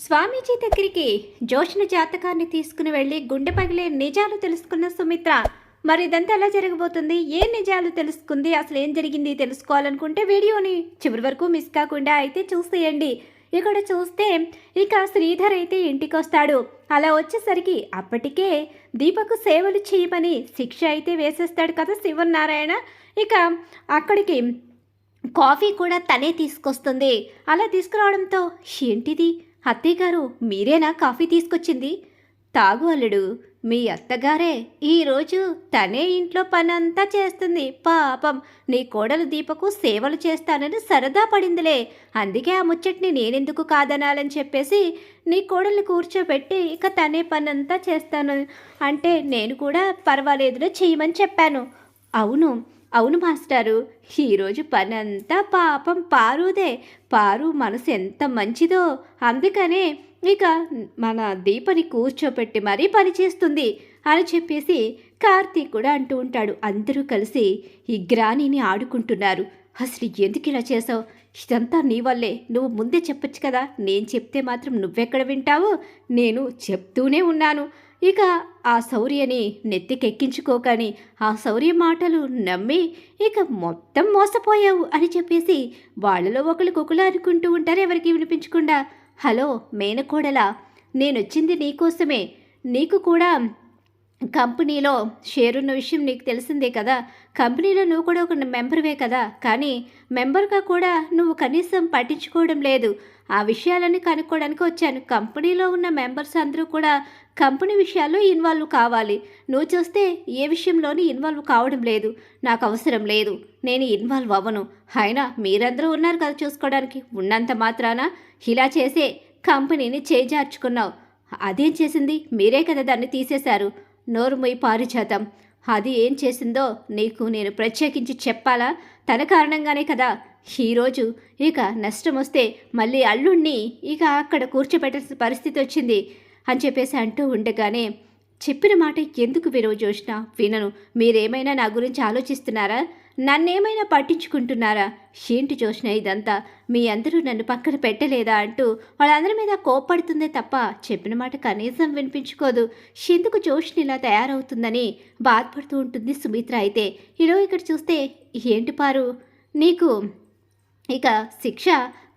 స్వామీజీ దగ్గరికి జోష్ణ జాతకాన్ని తీసుకుని వెళ్ళి గుండె పగిలే నిజాలు తెలుసుకున్న సుమిత్ర మరి ఇదంతా ఎలా జరగబోతుంది? ఏ నిజాలు తెలుసుకుంది? అసలు ఏం జరిగింది తెలుసుకోవాలనుకుంటే వీడియోని చివరి వరకు మిస్ కాకుండా అయితే చూసేయండి. ఇక్కడ చూస్తే ఇక శ్రీధర్ అయితే ఇంటికి వస్తాడు అలా వచ్చేసరికి అప్పటికే దీపకు సేవలు చేయమని శిక్ష అయితే వేసేస్తాడు కదా శివనారాయణ. ఇక అక్కడికి కాఫీ కూడా తనే తీసుకొస్తుంది. అలా తీసుకురావడంతో ఏంటిది? అత్తయ్యగారు మీరేనా కాఫీ తీసుకొచ్చింది? తాగు అల్లుడు మీ అత్తగారే ఈరోజు తనే ఇంట్లో పనంతా చేస్తుంది. పాపం నీ కోడలు దీపకు సేవలు చేస్తానని సరదా పడిందిలే. అందుకే ఆ ముచ్చట్ని నేనెందుకు కాదనాలని చెప్పేసి నీ కోడల్ని కూర్చోబెట్టి ఇక తనే పనంతా చేస్తాను. అంటే నేను కూడా పర్వాలేదులే చేయమని చెప్పాను. అవును అవును మాస్టారు. ఈరోజు పనంతా పాపం పారుదే. పారు మనసు ఎంత మంచిదో. అందుకనే ఇక మన దీపని కూర్చోపెట్టి మరీ పని చేస్తుంది అని చెప్పేసి కార్తీక్ కూడా అంటూ ఉంటాడు. అందరూ కలిసి ఈ గ్రానీని ఆడుకుంటున్నారు. అసలు ఎందుకు ఇలా చేసావు ఇదంతా నీ వల్లే. నువ్వు ముందే చెప్పొచ్చు కదా. నేను చెప్తే మాత్రం నువ్వెక్కడ వింటావు? నేను చెప్తూనే ఉన్నాను. ఇక ఆ శౌర్యని నెత్తికెక్కించుకోకని ఆ శౌర్య మాటలు నమ్మి ఇక మొత్తం మోసపోయావు అని చెప్పేసి వాళ్ళలో ఒకరికొకరు అనుకుంటూ ఉంటారు ఎవరికి వినిపించకుండా. హలో మేనకోడలా నేనొచ్చింది నీకోసమే. నీకు కూడా కంపెనీలో షేర్ ఉన్న విషయం నీకు తెలిసిందే కదా. కంపెనీలో నువ్వు కూడా ఒక మెంబర్వే కదా. కానీ మెంబర్గా కూడా నువ్వు కనీసం పట్టించుకోవడం లేదు. ఆ విషయాలని కనుక్కోవడానికి వచ్చాను. కంపెనీలో ఉన్న మెంబర్స్ అందరూ కూడా కంపెనీ విషయాల్లో ఇన్వాల్వ్ కావాలి. నువ్వు చూస్తే ఏ విషయంలోనూ ఇన్వాల్వ్ కావడం లేదు. నాకు అవసరం లేదు. నేను ఇన్వాల్వ్ అవ్వను. అయినా మీరందరూ ఉన్నారు కదా చూసుకోవడానికి. ఉన్నంత మాత్రాన ఇలా చేసే కంపెనీని చేజార్చుకున్నావు. అదేం చేసింది? మీరే కదా దాన్ని తీసేశారు. నోరుమొయ్యి పారిజాతం అది ఏం చేసిందో నీకు నేను ప్రత్యేకించి చెప్పాలా? తన కారణంగానే కదా. ఈరోజు ఇక నష్టం వస్తే మళ్ళీ అల్లుణ్ణి ఇక అక్కడ కూర్చోబెట్టాల్సిన పరిస్థితి వచ్చింది అని చెప్పేసి అంటూ ఉండగానే చెప్పిన మాట ఎందుకు వినవు జోష్ణ వినను. మీరేమైనా నా గురించి ఆలోచిస్తున్నారా? నన్నేమైనా పట్టించుకుంటున్నారా? ఏంటి జోష్న ఇదంతా? మీ అందరూ నన్ను పక్కన పెట్టలేదా అంటూ వాళ్ళందరి మీద కోప్పడుతుందే తప్ప చెప్పిన మాట కనీసం వినిపించుకోదు. ఎందుకు జోష్ని ఇలా తయారవుతుందని బాధపడుతూ ఉంటుంది సుమిత్ర అయితే. ఈరోజు ఇక్కడ చూస్తే ఏంటి పారు? నీకు ఇక శిక్ష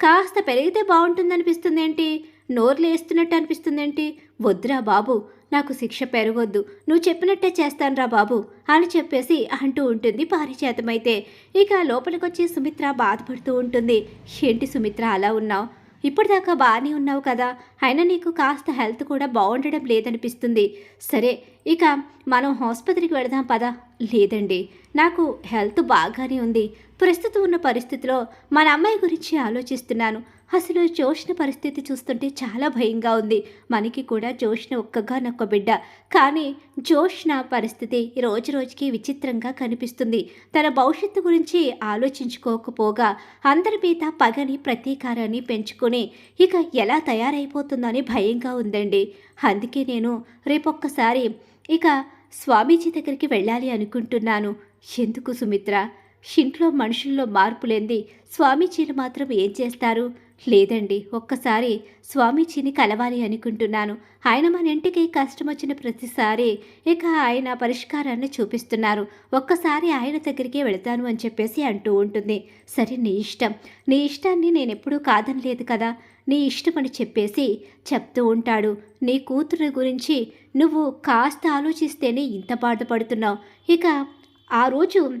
కాస్త పెరిగితే బాగుంటుందనిపిస్తుంది ఏంటి నోరు వేస్తున్నట్టు అనిపిస్తుంది ఏంటి వద్దురా బాబు నాకు శిక్ష పెరగొద్దు. నువ్వు చెప్పినట్టే చేస్తానురా బాబు అని చెప్పేసి అంటూ ఉంటుంది పారిచేతమైతే ఇక లోపలికొచ్చి సుమిత్ర బాధపడుతూ ఉంటుంది. ఏంటి సుమిత్ర అలా ఉన్నావు? ఇప్పటిదాకా బాగానే ఉన్నావు కదా. అయినా నీకు కాస్త హెల్త్ కూడా బాగుండడం లేదనిపిస్తుంది. సరే ఇక మనం ఆసుపత్రికి వెళదాం పదా. లేదండి నాకు హెల్త్ బాగానే ఉంది. ప్రస్తుతం ఉన్న పరిస్థితిలో మన అమ్మాయి గురించి ఆలోచిస్తున్నాను. అసలు జోష్ణ పరిస్థితి చూస్తుంటే చాలా భయంగా ఉంది. మనకి కూడా జోష్న ఒక్కగానొక్క బిడ్డ. కానీ జోష్న పరిస్థితి రోజు రోజుకి విచిత్రంగా కనిపిస్తుంది. తన భవిష్యత్తు గురించి ఆలోచించుకోకపోగా అందరి మీద పగని ప్రతీకారాన్ని పెంచుకొని ఇక ఎలా తయారైపోతుందని భయంగా ఉందండి. అందుకే నేను రేపొక్కసారి ఇక స్వామీజీ దగ్గరికి వెళ్ళాలి అనుకుంటున్నాను. ఎందుకు సుమిత్ర? ఇంట్లో మనుషుల్లో మార్పు లేంది. స్వామీజీలు మాత్రం ఏం చేస్తారు? లేదండి ఒక్కసారి స్వామీజీని కలవాలి అనుకుంటున్నాను. ఆయన మన ఇంటికి కష్టం వచ్చిన ప్రతిసారి ఇక ఆయన పరిష్కారాన్ని చూపిస్తున్నారు. ఒక్కసారి ఆయన దగ్గరికి వెళతాను అని చెప్పేసి అంటూ ఉంటుంది. సరే నీ ఇష్టం. నీ ఇష్టాన్ని నేను ఎప్పుడూ కాదనలేదు కదా. నీ ఇష్టం అని చెప్పేసి చెప్తూ ఉంటాడు. నీ కూతురు గురించి నువ్వు కాస్త ఆలోచిస్తేనే ఇంత బాధపడుతున్నావు. ఇక ఆ రోజు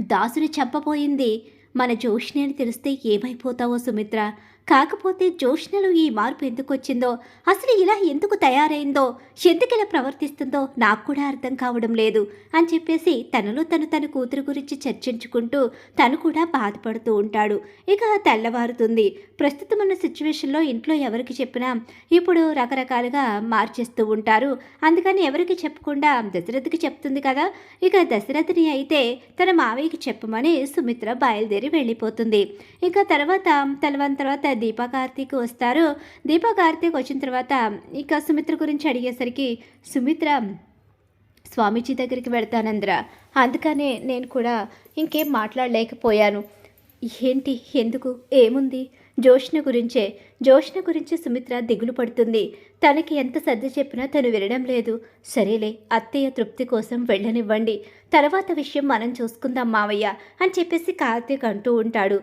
దాసుని చెప్పబోయింది మన జోష్ని అని తెలిస్తే ఏమైపోతావో సుమిత్ర? కాకపోతే జోష్నలో ఈ మార్పు ఎందుకు వచ్చిందో అసలు ఇలా ఎందుకు తయారైందో ఎందుకు ఇలా ప్రవర్తిస్తుందో నాకు కూడా అర్థం కావడం లేదు అని చెప్పేసి తనలో తను తన కూతురు గురించి చర్చించుకుంటూ తను కూడా బాధపడుతూ ఉంటాడు. ఇక తెల్లవారుతుంది. ప్రస్తుతం ఉన్న సిచ్యువేషన్లో ఇంట్లో ఎవరికి చెప్పినా ఇప్పుడు రకరకాలుగా మార్చేస్తూ ఉంటారు. అందుకని ఎవరికి చెప్పకుండా దశరథకి చెప్తుంది కదా. ఇక దశరథని అయితే తన మావయ్యకి చెప్పమని సుమిత్ర బయలుదేరి వెళ్ళిపోతుంది. ఇక తర్వాత తెలవని తర్వాత దీపా కార్తీక్ వస్తారు. దీపా కార్తీక్ వచ్చిన తర్వాత ఇక సుమిత్ర గురించి అడిగేసరికి సుమిత్ర స్వామీజీ దగ్గరికి వెళ్తానంద్ర. అందుకనే నేను కూడా ఇంకేం మాట్లాడలేకపోయాను. ఏంటి? ఎందుకు? ఏముంది? జోష్ణ గురించే. జోష్ణ గురించి సుమిత్ర దిగులు పడుతుంది. తనకి ఎంత సర్ది చెప్పినా తను వినడం లేదు. సరేలే అత్తయ్య తృప్తి కోసం వెళ్ళనివ్వండి. తర్వాత విషయం మనం చూసుకుందాం మావయ్య అని చెప్పేసి కార్తీక్ అంటూ ఉంటాడు.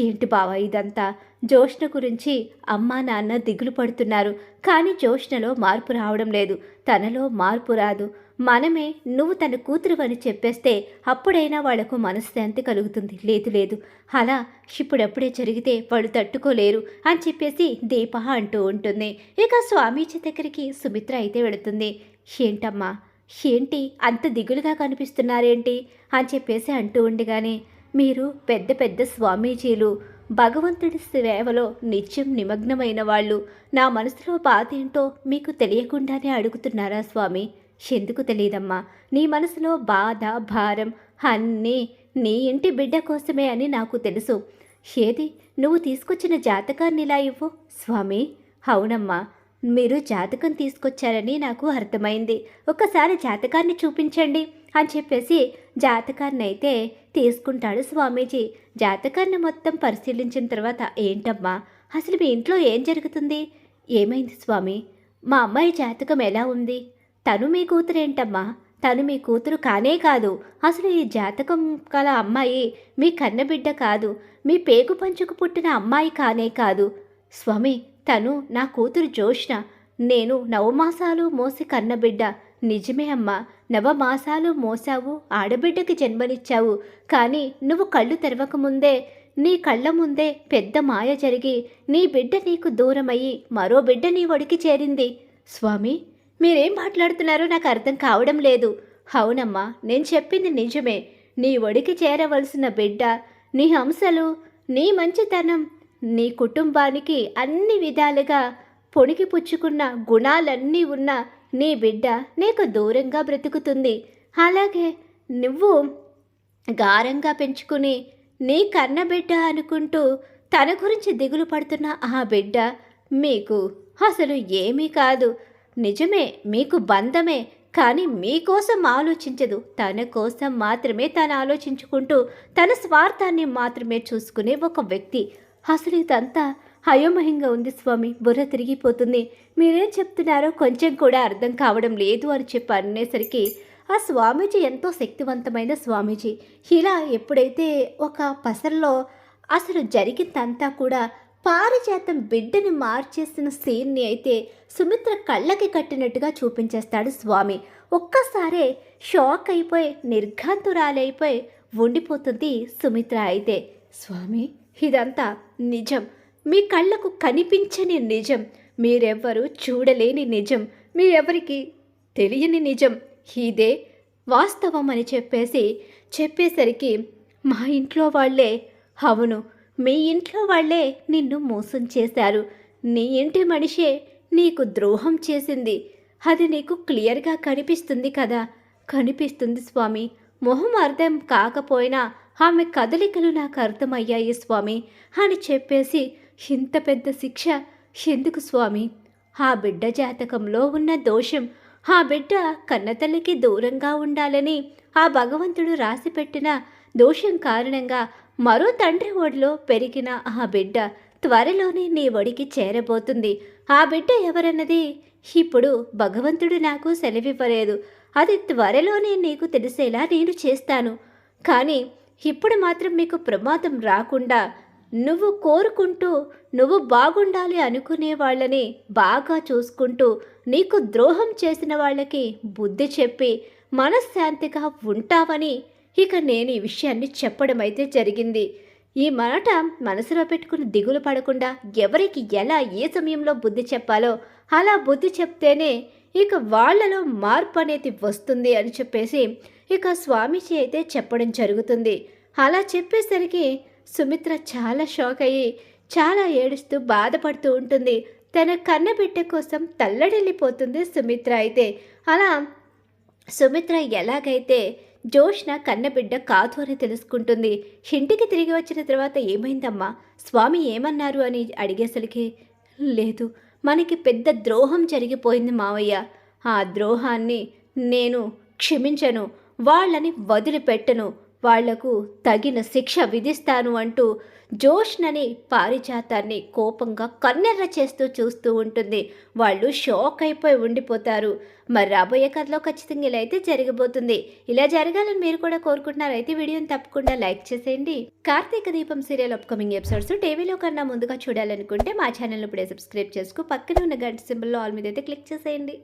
ఏంటి బావ ఇదంతా? జోష్న గురించి అమ్మా నాన్న దిగులు పడుతున్నారు. కానీ జోష్నలో మార్పు రావడం లేదు. తనలో మార్పు రాదు. మనమే నువ్వు తన కూతురు అని చెప్పేస్తే అప్పుడైనా వాళ్ళకు మనశ్శాంతి కలుగుతుంది. లేదు లేదు. అలా ఇప్పుడప్పుడే జరిగితే వాళ్ళు తట్టుకోలేరు అని చెప్పేసి దీప అంటూ ఉంటుంది. ఇక స్వామీజీ దగ్గరికి సుమిత్ర అయితే వెళుతుంది. ఏంటమ్మా? ఏంటి? అంత దిగులుగా కనిపిస్తున్నారేంటి? అని చెప్పేసి అంటూ ఉండగానే మీరు పెద్ద పెద్ద స్వామీజీలు భగవంతుడి సేవలో నిత్యం నిమగ్నమైన వాళ్ళు నా మనసులో బాధ ఏంటో మీకు తెలియకుండానే అడుగుతున్నారా స్వామి? ఎందుకు తెలియదమ్మా? నీ మనసులో బాధ భారం అన్నీ నీ ఇంటి బిడ్డ కోసమే అని నాకు తెలుసు. ఏది? నువ్వు తీసుకొచ్చిన జాతకాన్ని ఇలా ఇవ్వు. స్వామి అవునమ్మా. మీరు జాతకం తీసుకొచ్చారని నాకు అర్థమైంది. ఒకసారి జాతకాన్ని చూపించండి అని చెప్పేసి జాతకాన్ని అయితే తీసుకుంటాడు స్వామీజీ. జాతకాన్ని మొత్తం పరిశీలించిన తర్వాత ఏంటమ్మా? అసలు మీ ఇంట్లో ఏం జరుగుతుంది? ఏమైంది స్వామి? మా అమ్మాయి జాతకం ఎలా ఉంది? తను మీ కూతురేంటమ్మా? తను మీ కూతురు కానే కాదు. అసలు ఈ జాతకం గల అమ్మాయి మీ కన్నబిడ్డ కాదు. మీ పేగు పంచుకు పుట్టిన అమ్మాయి కానే కాదు. స్వామి తను నా కూతురు జోష్న నేను నవమాసాలు మోసి కన్నబిడ్డ నిజమే అమ్మా. నవమాసాలు మోసావు ఆడబిడ్డకి జన్మనిచ్చావు. కానీ నువ్వు కళ్ళు తెరవకముందే నీ కళ్ళ ముందే పెద్ద మాయ జరిగి నీ బిడ్డ నీకు దూరమయ్యి మరో బిడ్డ నీ ఒడికి చేరింది. స్వామి మీరేం మాట్లాడుతున్నారో నాకు అర్థం కావడం లేదు. అవునమ్మా నేను చెప్పింది నిజమే. నీ ఒడికి చేరవలసిన బిడ్డ నీ హంసలు నీ మంచితనం నీ కుటుంబానికి అన్ని విధాలుగా పొడికి పుచ్చుకున్న గుణాలన్నీ ఉన్న నీ బిడ్డ నీకు దూరంగా బ్రతుకుతుంది. అలాగే నువ్వు గారంగా పెంచుకుని నీ కన్నబిడ్డ అనుకుంటూ తన గురించి దిగులు పడుతున్న ఆ బిడ్డ మీకు అసలు ఏమీ కాదు. నిజమే మీకు బంధమే కానీ మీకోసం ఆలోచించదు. తన కోసం మాత్రమే తను ఆలోచించుకుంటూ తన స్వార్థాన్ని మాత్రమే చూసుకునే ఒక వ్యక్తి. అసలు ఇదంతా అయోమయంగా ఉంది స్వామి. బుర్ర తిరిగిపోతుంది. మీరేం చెప్తున్నారో కొంచెం కూడా అర్థం కావడం లేదు అని చెప్పి అనేసరికి ఆ స్వామీజీ ఎంతో శక్తివంతమైన స్వామీజీ. ఇలా ఎప్పుడైతే ఒక పసరలో అసలు జరిగిందంతా కూడా పారిజాతం బిడ్డని మార్చేసిన సీన్ని అయితే సుమిత్ర కళ్ళకి కట్టినట్టుగా చూపించేస్తాడు స్వామి. ఒక్కసారే షాక్ అయిపోయి నిర్ఘాంతురాలైపోయి ఉండిపోతుంది సుమిత్ర అయితే. స్వామి ఇదంతా నిజం. మీ కళ్ళకు కనిపించని నిజం. మీరెవ్వరూ చూడలేని నిజం. మీరెవరికి తెలియని నిజం. ఇదే వాస్తవం అని చెప్పేసి చెప్పేసరికి మా ఇంట్లో వాళ్ళే అవును మీ ఇంట్లో వాళ్ళే నిన్ను మోసం చేశారు. నీ ఇంటి మనిషే నీకు ద్రోహం చేసింది. అది నీకు క్లియర్గా కనిపిస్తుంది కదా. కనిపిస్తుంది స్వామి. మొహం అర్థం కాకపోయినా ఆమె కదలికలు నాకు అర్థమయ్యాయి స్వామి అని చెప్పేసి ఇంత పెద్ద శిక్ష ఎందుకు స్వామి? ఆ బిడ్డ జాతకంలో ఉన్న దోషం ఆ బిడ్డ కన్నతల్లికి దూరంగా ఉండాలని ఆ భగవంతుడు రాసిపెట్టిన దోషం కారణంగా మరో తండ్రి ఒడిలో పెరిగిన ఆ బిడ్డ త్వరలోనే నీ ఒడికి చేరబోతుంది. ఆ బిడ్డ ఎవరన్నది ఇప్పుడు భగవంతుడు నాకు సెలవివ్వలేదు. అది త్వరలోనే నీకు తెలిసేలా నేను చేస్తాను. కానీ ఇప్పుడు మాత్రం మీకు ప్రమాదం రాకుండా నువ్వు కోరుకుంటూ నువ్వు బాగుండాలి అనుకునే వాళ్ళని బాగా చూసుకుంటూ నీకు ద్రోహం చేసిన వాళ్ళకి బుద్ధి చెప్పి మనశ్శాంతిగా ఉంటావని ఇక నేను ఈ విషయాన్ని చెప్పడం అయితే జరిగింది. ఈ మాట మనసులో పెట్టుకుని దిగులు పడకుండా ఎవరికి ఎలా ఏ సమయంలో బుద్ధి చెప్పాలో అలా బుద్ధి చెప్తేనే ఇక వాళ్ళలో మార్పు అనేది వస్తుంది అని చెప్పేసి ఇక స్వామీజీ అయితే చెప్పడం జరుగుతుంది. అలా చెప్పేసరికి సుమిత్ర చాలా షాక్ అయ్యి చాలా ఏడుస్తూ బాధపడుతూ ఉంటుంది. తన కన్నబిడ్డ కోసం తల్లడిల్లిపోతుంది సుమిత్ర అయితే. అలా సుమిత్ర ఎలాగైతే జోష్న కన్నబిడ్డ కాదు అని తెలుసుకుంటుంది. ఇంటికి తిరిగి వచ్చిన తర్వాత ఏమైందమ్మా? స్వామి ఏమన్నారు అని అడిగేసరికి లేదు మనకి పెద్ద ద్రోహం జరిగిపోయింది మావయ్య. ఆ ద్రోహాన్ని నేను క్షమించను వాళ్ళని వదిలిపెట్టను. వాళ్ళకు తగిన శిక్ష విధిస్తాను అంటూ జోష్నని పారిజాతాన్ని కోపంగా కన్నెర్ర చేస్తూ చూస్తూ ఉంటుంది. వాళ్ళు షాక్ అయిపోయి ఉండిపోతారు. మరి రాబోయే కథలో ఖచ్చితంగా ఇలా అయితే జరగబోతుంది. ఇలా జరగాలని మీరు కూడా కోరుకుంటున్నారు. అయితే వీడియోని తప్పకుండా లైక్ చేసేయండి. కార్తీక దీపం సీరియల్ అప్కమింగ్ ఎపిసోడ్స్ టీవీలో కన్నా ముందుగా చూడాలనుకుంటే మా ఛానల్ ఇప్పుడే సబ్స్క్రైబ్ చేసుకో. పక్కన ఉన్న గంట సింబల్లో ఆల్ మీద అయితే క్లిక్ చేసేయండి.